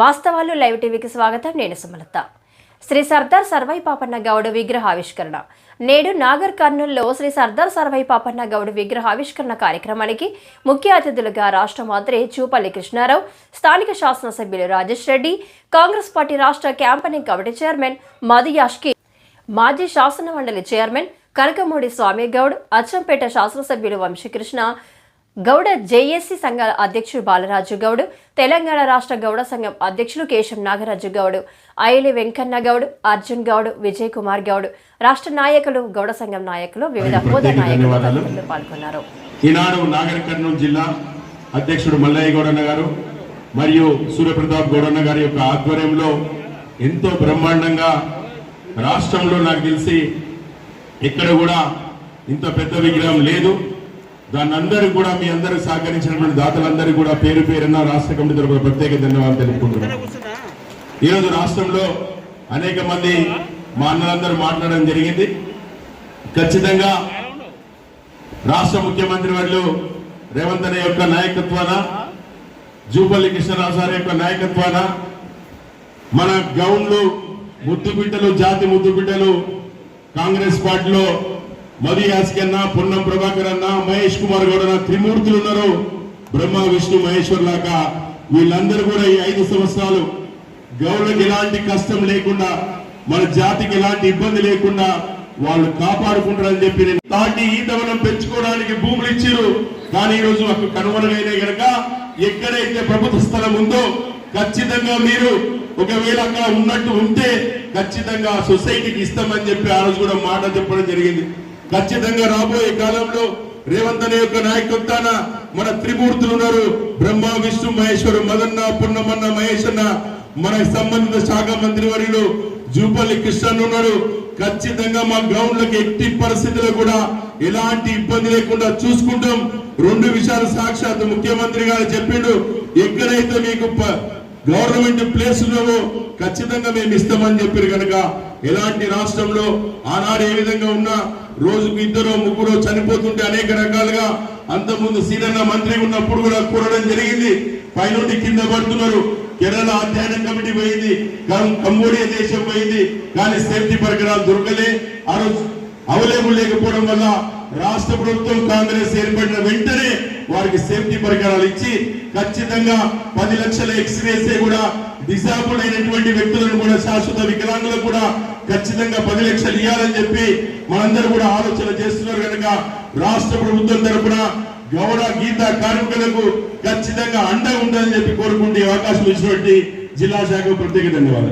వాస్తవాలు లైవ్ టీవీకి స్వాగతం. నేను సుమలత. శ్రీ సర్దార్ సర్వై పాపన్న గౌడ్ విగ్రహావిష్కరణ. నేడు నాగర్ కర్నూల్లో శ్రీ సర్దార్ సర్వై పాపన్న గౌడ్ విగ్రహావిష్కరణ కార్యక్రమానికి ముఖ్య అతిథులుగా రాష్ట్ర మంత్రి చూపల్లి కృష్ణారావు స్థానిక శాసనసభ్యులు రాజేష్ రెడ్డి కాంగ్రెస్ పార్టీ రాష్ట్ర క్యాంపెనింగ్ కమిటీ చైర్మన్ మధు మాజీ శాసన మండలి చైర్మన్ కనకమూడి స్వామి గౌడ్ అచ్చంపేట శాసనసభ్యులు వంశీకృష్ణ గౌడ జేఏసీ సంఘ అధ్యక్షుడు బాలరాజు గౌడ్ తెలంగాణ రాష్ట్ర గౌడ సంఘం అధ్యక్షులు కేశం నాగరాజు గౌడ్ ఐలి వెంకన్న గౌడ్ అర్జున్ గౌడ్ విజయ్ కుమార్ గౌడ్ రాష్ట్ర నాయకులు గౌడ సంఘం నాయకులు వివిధ హోదా నాయకులు పాల్గొన్నారు. ఈనాడు నాగర్ కర్నూలు జిల్లా అధ్యక్షుడు మల్లయ్య గౌడన్న గారు మరియు సూర్యప్రతాప్ గౌడన్న గారి యొక్క ఆధ్వర్యంలో ఎంతో బ్రహ్మాండంగా రాష్ట్రంలో నాకు తెలిసి ఎక్కడ కూడా ఇంత పెద్ద విగ్రహం లేదు. దాన్ని అందరూ కూడా మీ అందరూ సహకరించినటువంటి దాతలందరికీ కూడా పేరు పేరున్న రాష్ట్ర కమిటీ తరపున ప్రత్యేక ధన్యవాదాలు తెలుపుకుంటున్నాను ఈరోజు రాష్ట్రంలో అనేక మంది మా అన్నలందరూ మాట్లాడడం జరిగింది. ఖచ్చితంగా రాష్ట్ర ముఖ్యమంత్రి వర్లు రేవంత్ అనే యొక్క నాయకత్వాన జూపల్లి కృష్ణరాజు గారి యొక్క నాయకత్వాన మన గౌన్లు ముద్దు బిడ్డలు జాతి ముద్దు బిడ్డలు కాంగ్రెస్ పార్టీలో మధు యాస్కి అన్న పొన్నం ప్రభాకర్ అన్న మహేష్ కుమార్ గౌడ్ అన్న త్రిమూర్తులు ఉన్నారు. బ్రహ్మ విష్ణు మహేశ్వర్ లాగా వీళ్ళందరూ కూడా ఈ ఐదు సంవత్సరాలు గౌళ్ళకి ఎలాంటి కష్టం లేకుండా మన జాతికి ఎలాంటి ఇబ్బంది లేకుండా వాళ్ళు కాపాడుకుంటారని చెప్పి నేను తాటి ఈతవనం పెంచుకోవడానికి భూములు ఇచ్చారు కానీ ఈ రోజు అక్కడ కనుమరుగైనా గనక ఎక్కడైతే ప్రభుత్వ స్థలం ఉందో ఖచ్చితంగా మీరు ఒకవేళ అక్కడ ఉన్నట్టు ఉంటే ఖచ్చితంగా సొసైటీకి ఇస్తామని చెప్పి ఆ రోజు కూడా మాట చెప్పడం జరిగింది. ఖచ్చితంగా రాబోయే కాలంలో రేవంత్ అనే యొక్క నాయకత్వాన మన త్రిమూర్తులు ఉన్నారు. బ్రహ్మ విష్ణు మహేశ్వరు మదన్న పున్నమన్న మహేష్ అన్న మనకు సంబంధిత శాఖ మంత్రి వర్యులు జూపల్లి కృష్ణన్ ఉన్నారు. ఖచ్చితంగా మా గ్రౌండ్లకు ఎట్టి పరిస్థితుల్లో కూడా ఎలాంటి ఇబ్బంది లేకుండా చూసుకుంటాం. రెండు విషయాలు సాక్షాత్ ముఖ్యమంత్రి గారు చెప్పిండు. ఎక్కడైతే మీకు గవర్నమెంట్ ప్లేస్ ఖచ్చితంగా మేము ఇస్తామని చెప్పారు కనుక ఎలాంటి రాష్ట్రంలో ఆనాడు ఏ విధంగా ఉన్నా రోజుకు ఇద్దరు ముగ్గురు చనిపోతుంటే అనేక రకాలుగా అంతకుముందు సీనన్న మంత్రి ఉన్నప్పుడు కూడా కూరడం జరిగింది. పైనుండి కింద పడుతున్నారు. కేరళ అధ్యయనం కమిటీ పోయింది. కంబోడియా దేశం పోయింది. కానీ సేఫ్టీ పరికరాలు దొరకలే. ఆ రోజు అవైలబుల్ లేకపోవడం వల్ల రాష్ట్ర ప్రభుత్వం కాంగ్రెస్ ఏర్పడిన వెంటనే వారికి సేఫ్టీ పరికరాలు ఇచ్చి ఖచ్చితంగా పది లక్షల ఎక్స్రేసే కూడా డిసాబుల్ అయినటువంటి వ్యక్తులను కూడా శాశ్వత వికలాంగులకు కూడా ఖచ్చితంగా పది లక్షలు ఇవ్వాలని చెప్పి మనందరూ కూడా ఆలోచన చేస్తున్నారు కనుక రాష్ట్ర ప్రభుత్వం తరపున గౌడ గీత కార్మికులకు ఖచ్చితంగా అండగా ఉండాలని చెప్పి కోరుకుంటే అవకాశం ఇచ్చినటువంటి జిల్లా శాఖ ప్రత్యేక ధన్యవాదాలు.